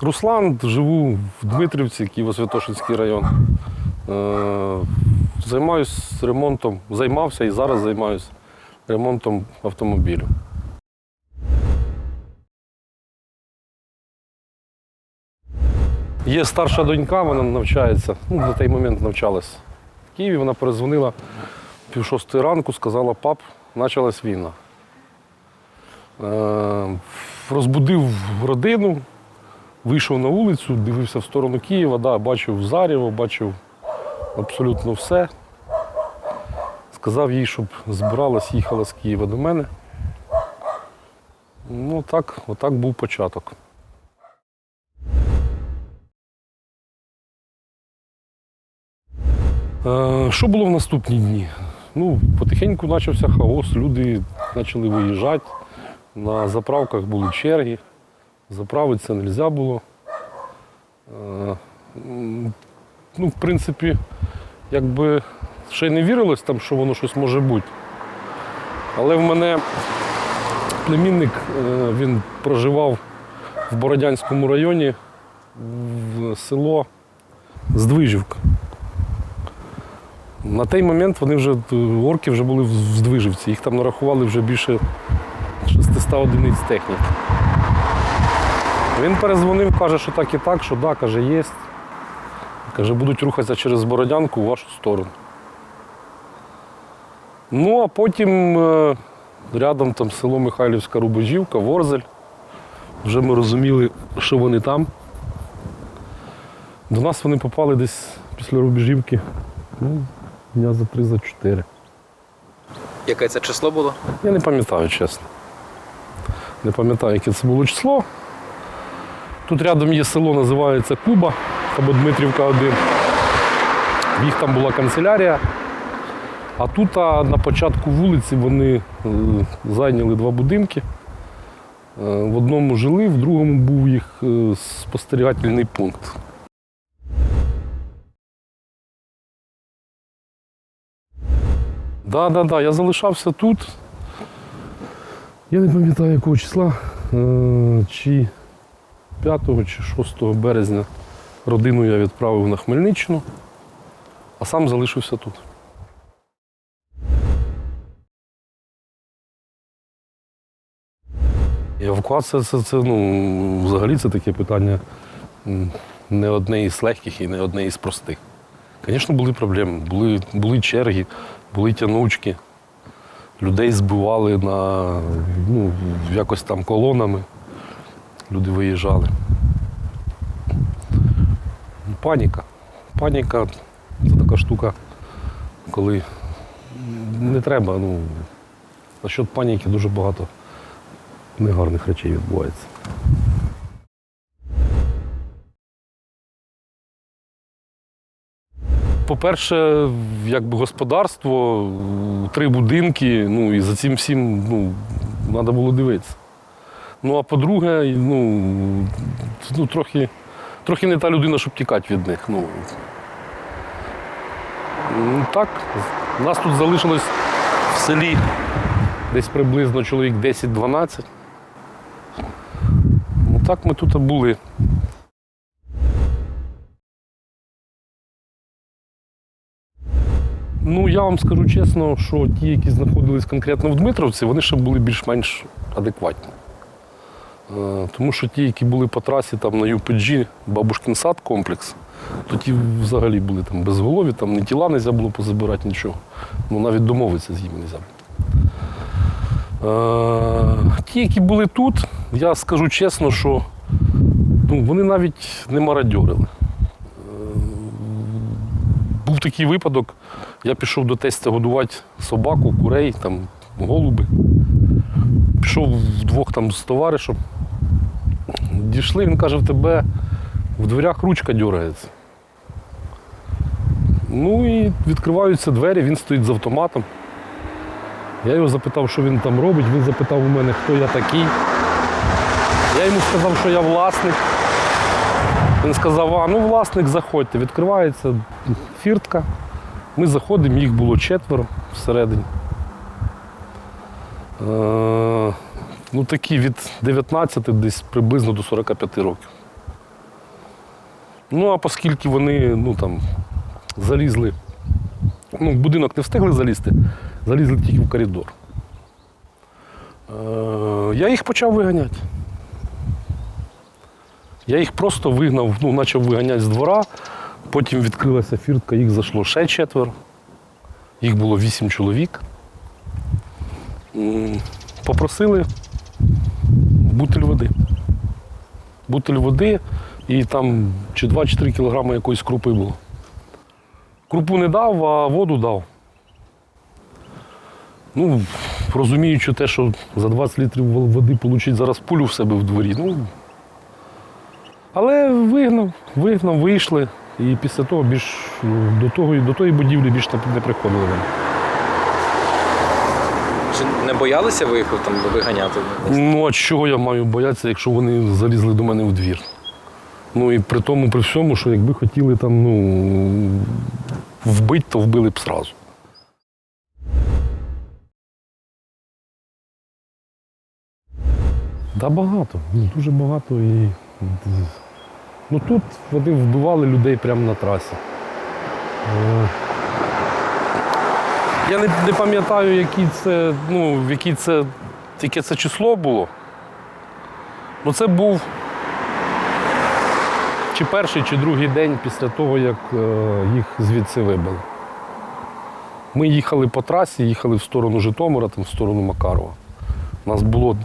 Руслан, живу в Дмитрівці, Києво-Святошинський район. Е, Займаюсь ремонтом, займався і зараз займаюся ремонтом автомобілю. Є старша донька, вона навчається, ну, на той момент навчалась в Києві. Вона перезвонила пів шостої ранку, сказала, пап, почалась війна. Е, розбудив родину, вийшов на вулицю, дивився в сторону Києва, да, бачив Зарєво, бачив абсолютно все. Сказав їй, щоб збиралась, їхала з Києва до мене. Ну так, отак був початок. Е, Що було в наступні дні? Ну, потихеньку почався хаос, люди почали виїжджати. На заправках були черги, заправитися не можна було. Е, Ну, в принципі, якби ще й не вірилось там, що воно щось може бути. Але в мене племінник, е, він проживав в Бородянському районі, в село Здвижівка. На той момент вони вже орки вже були в Здвижівці. Їх там нарахували вже більше 600 одиниць техніки. Він перезвонив, каже, що так і так, що да, каже, є. Каже, будуть рухатися через Бородянку в вашу сторону. Ну, а потім е, рядом там село Михайлівська Рубежівка, Ворзель. Вже ми розуміли, що вони там. До нас вони попали десь після Рубежівки. Ну, дня за три, за чотири. Яке це число було? Я не пам'ятаю, чесно. Не пам'ятаю, яке це було число. Тут рядом є село, називається Куба або Дмитрівка 1. В їх там була канцелярія. А тут на початку вулиці вони е, зайняли два будинки. Е, В одному жили, в другому був їх е, спостерігательний пункт. Так, так, так, я залишався тут. Я не пам'ятаю якого числа, чи 5 чи 6 березня родину я відправив на Хмельниччину, а сам залишився тут. Евакуація це, це ну, взагалі це таке питання не одне із легких і не одне із простих. Звісно, були проблеми, були, були черги, були тянучки. Людей збивали на ну, якось там колонами. Люди виїжджали. Паніка. Паніка це така штука, коли не треба. Ну, за счет паніки дуже багато негарних речей відбувається. По-перше, якби господарство, три будинки, ну і за цим всім ну, треба було дивитися. Ну а по-друге, ну, ну трохи, трохи не та людина, щоб тікати від них. Ну, ну так, нас тут залишилось в селі десь приблизно чоловік 10-12. Ну так ми тут і були. Ну, я вам скажу чесно, що ті, які знаходились конкретно в Дмитровці, вони ще були більш-менш адекватні. Е, Тому що ті, які були по трасі там, на UPG, Бабушкін сад комплекс, то ті взагалі були там безголові, там ні тіла не можна було позабирати, нічого. Ну, навіть домовитися з ними не можна. Е, Ті, які були тут, я скажу чесно, що ну, вони навіть не мародьорили. Був такий випадок, я пішов до тестя годувати собаку, курей, там, голуби. Пішов вдвох там з товаришем. Дійшли, він каже, в тебе в дверях ручка дергається. Ну і відкриваються двері, він стоїть з автоматом. Я його запитав, що він там робить. Він запитав у мене, хто я такий. Я йому сказав, що я власник. Він сказав, а ну власник, заходьте. Відкривається фіртка. Ми заходимо, їх було четверо всередині. Ну такі від 19 десь приблизно до 45 років. Ну, а оскільки вони ну, там, залізли, ну, в будинок не встигли залізти, залізли тільки в коридор. Е, я їх почав виганяти. Я їх просто вигнав, ну, почав виганяти з двора, потім відкрилася фіртка, їх зайшло ще четверо. Їх було вісім чоловік. Попросили бутиль води. Бутиль води і там чи 2-4 кілограми якоїсь крупи було. Крупу не дав, а воду дав. Ну, розуміючи те, що за 20 літрів води отримати зараз пулю в себе в дворі. Ну, але вигнав, вигнав, вийшли. І після того більш ну, до, того, до тої будівлі більш не- приходили. Чи не боялися ви там виганяти? Ну, а чого я маю боятися, якщо вони залізли до мене в двір? Ну і при тому, при всьому, що якби хотіли там, ну, вбити, то вбили б сразу. Да, багато, дуже багато. І... Ну тут вони вбивали людей прямо на трасі. Я не, не пам'ятаю, який це, ну, який це, яке це число було. Ну це був чи перший, чи другий день після того, як е, їх звідси вибили. Ми їхали по трасі, їхали в сторону Житомира, там, в сторону Макарова. У нас було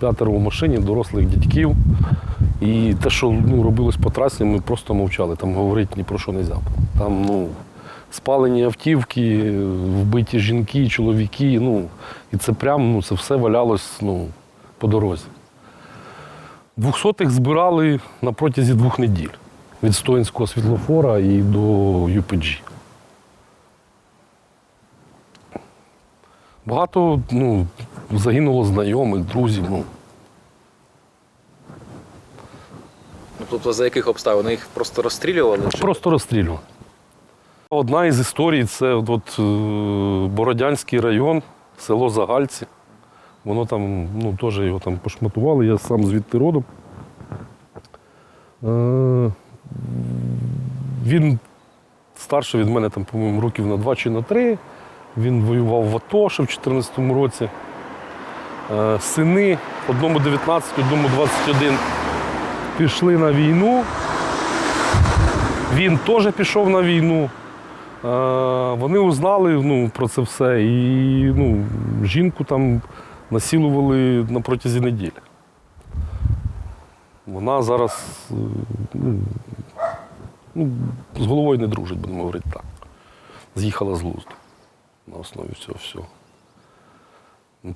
п'ятеро в машині, дорослих дядьків. І те, що ну, робилось по трасі, ми просто мовчали. Там говорити ні про що не можна. Там ну, спалені автівки, вбиті жінки, чоловіки. Ну, і це прямо ну, це все валялось ну, по дорозі. Двохсотих збирали на протязі двох неділь від Стоїнського світлофора і до UPG. Багато ну, загинуло знайомих, друзів. Ну, Ну, тобто за яких обставин? Їх просто розстрілювали? Просто розстрілювали. Одна із історій це от, е, Бородянський район, село Загальці. Воно там, ну, теж його там пошматували, я сам звідти родом. Е, Він старший від мене, там, по-моєму, років на два чи на три. Він воював в АТО ще в 2014 році. Е, Сини, одному 19, одному 21 пішли на війну. Він теж пішов на війну. Е, Вони узнали ну, про це все. І ну, жінку там насилували на протязі неділі. Вона зараз е, ну, ну, з головою не дружить, будемо говорити так. З'їхала з глузду на основі цього всього.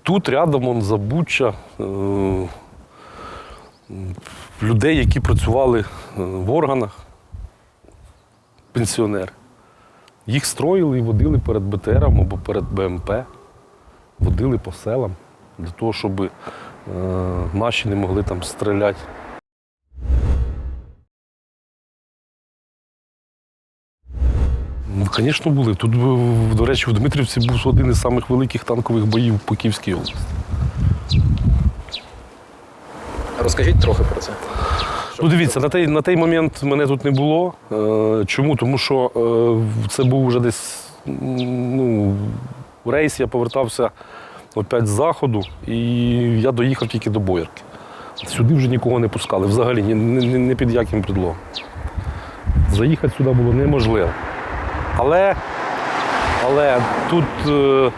Тут рядом он Забуча. Е, людей, які працювали в органах, пенсіонери. Їх строїли і водили перед БТРом або перед БМП, водили по селам для того, щоб е, наші не могли там стріляти. Ну, звісно, були. Тут, до речі, в Дмитрівці був один із самих великих танкових боїв по Київській області. Розкажіть трохи про це. Ну, дивіться, на той, на той момент мене тут не було. Е, чому? Тому що е, це був вже десь ну, рейс, я повертався опять з заходу, і я доїхав тільки до Боярки. Сюди вже нікого не пускали, взагалі, ні, ні, ні, ні під яким предлогом. Заїхати сюди було неможливо. Але, але тут е,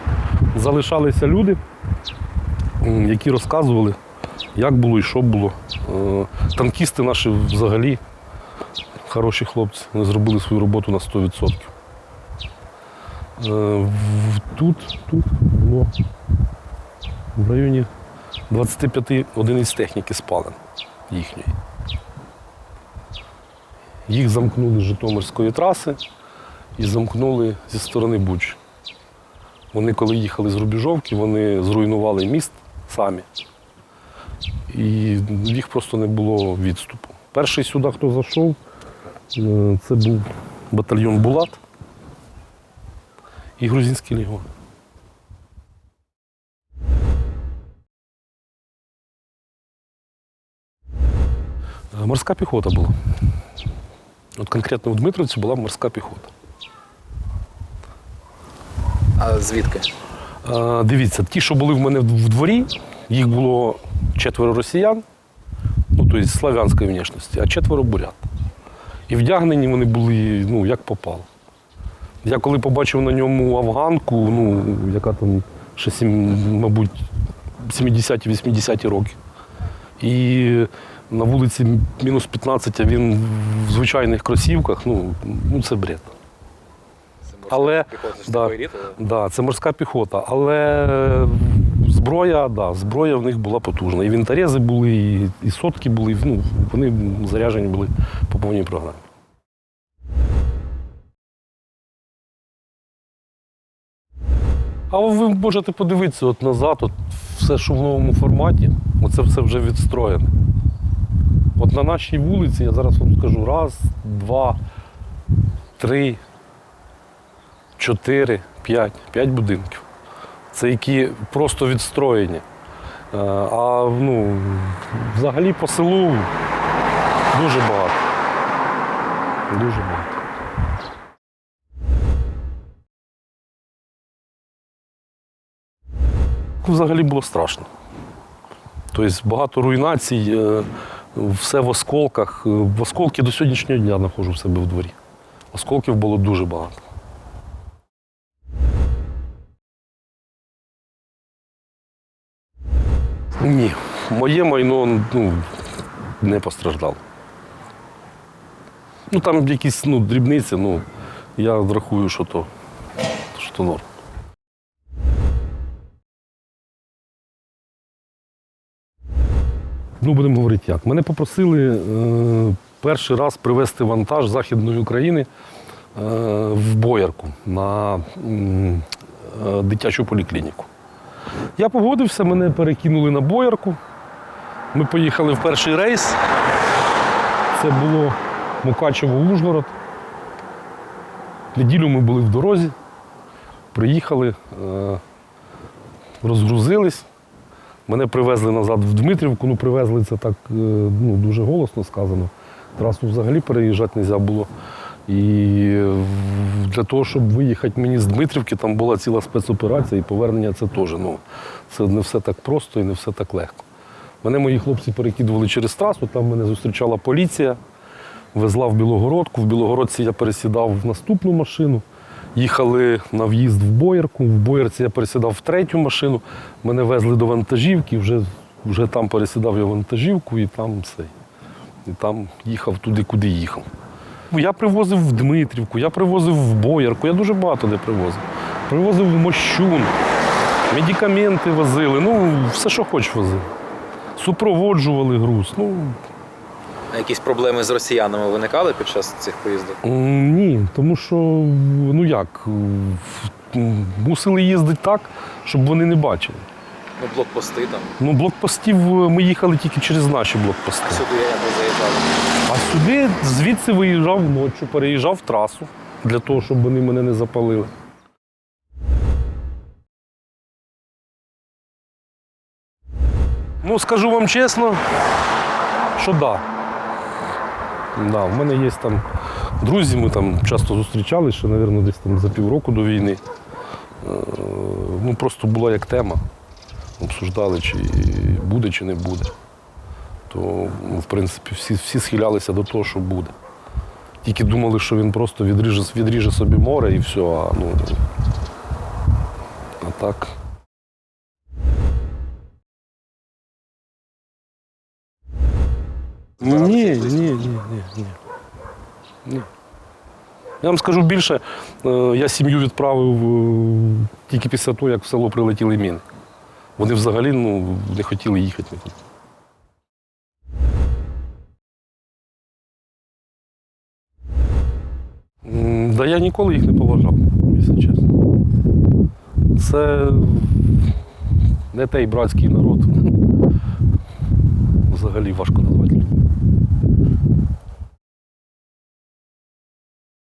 залишалися люди, які розказували, як було і що було. Е, Танкісти наші взагалі хороші хлопці, вони зробили свою роботу на 100%. Е, Тут, тут було в районі 25 одиниць техніки спалено їхньої. Їх замкнули з Житомирської траси і замкнули зі сторони Буч. Вони, коли їхали з Рубіжовки, вони зруйнували міст самі. І їх просто не було відступу. Перший сюди, хто зайшов, е, це був батальйон Булат і Грузинський легіон. Е, Морська піхота була. От конкретно в Дмитровці була морська піхота. А звідки? Е, Дивіться, ті, що були в мене в дворі, їх було четверо росіян, ну тобто славянської внешності, а четверо бурят. І вдягнені вони були, ну, як попало. Я коли побачив на ньому афганку, ну, яка там ще, сім- мабуть, 70-80 роки. І на вулиці мінус 15, а він в звичайних кросівках, ну, ну це бред. Це морська Але- піхота да. Да, це морська піхота, але зброя, да, зброя в них була потужна. І вінторези були, і, і сотки були, ну, вони заряджені були по повній програмі. А ви можете подивитися от назад, от все, що в новому форматі, оце все вже відстроєне. От на нашій вулиці, я зараз вам скажу, раз, два, три, чотири, п'ять, п'ять будинків. Це які просто відстроєні. Е, А ну, взагалі по селу дуже багато. Дуже багато. Взагалі було страшно. Тобто багато руйнацій, е, все в осколках. Е, В осколки до сьогоднішнього дня знаходжу в себе в дворі. Осколків було дуже багато. Ні, моє майно ну, не постраждало. Ну там якісь ну, дрібниці, ну, я рахую, що то, що то норм. Ну, будемо говорити як. Мене попросили е, перший раз привезти вантаж Західної України е, в Боярку на е, дитячу поліклініку. Я погодився, мене перекинули на Боярку. Ми поїхали в перший рейс. Це було Мукачево-Ужгород. Неділю ми були в дорозі, приїхали, е, розгрузились. Мене привезли назад в Дмитрівку. Ну, привезли це так е, ну, дуже голосно сказано. Трасу взагалі переїжджати не можна було. І для того, щоб виїхати мені з Дмитрівки, там була ціла спецоперація, і повернення це теж. Ну, це не все так просто і не все так легко. Мене мої хлопці перекидували через трасу, там мене зустрічала поліція, везла в Білогородку. В Білогородці я пересідав в наступну машину. Їхали на в'їзд в Боярку. В Боярці я пересідав в третю машину. Мене везли до вантажівки, вже, вже там пересідав я вантажівку і там все. І там їхав туди, куди їхав. Я привозив в Дмитрівку, я привозив в Боярку, я дуже багато де привозив. Привозив в Мощун, медикаменти возили, ну, все, що хоч возив. Супроводжували груз. Ну, А якісь проблеми з росіянами виникали під час цих поїздок? м, ні, тому що, ну як, м, мусили їздити так, щоб вони не бачили. Ну, блокпости там. Ну, блокпостів е, ми їхали тільки через наші блокпости. Сюди я не заїжджали. А сюди звідси виїжджав ночі, переїжджав трасу для того, щоб вони мене не запалили. Ну, скажу вам чесно, що да. Да, в мене є там друзі, ми там часто зустрічалися, ще, мабуть, десь там за півроку до війни. Е, Ну, просто була як тема. Обсуждали, чи буде, чи не буде то ну, в принципі всі, всі схилялися до того, що буде. Тільки думали, що він просто відріже, відріже собі море і все. А, ну, а так. Ні, ні, ні, ні, ні. ні. Я вам скажу більше, е, я сім'ю відправив е, тільки після того, як в село прилетіли міни. Вони взагалі ну, не хотіли їхати нікуди. Да я ніколи їх не поважав, якщо чесно. Це не той братський народ. Взагалі важко назвати.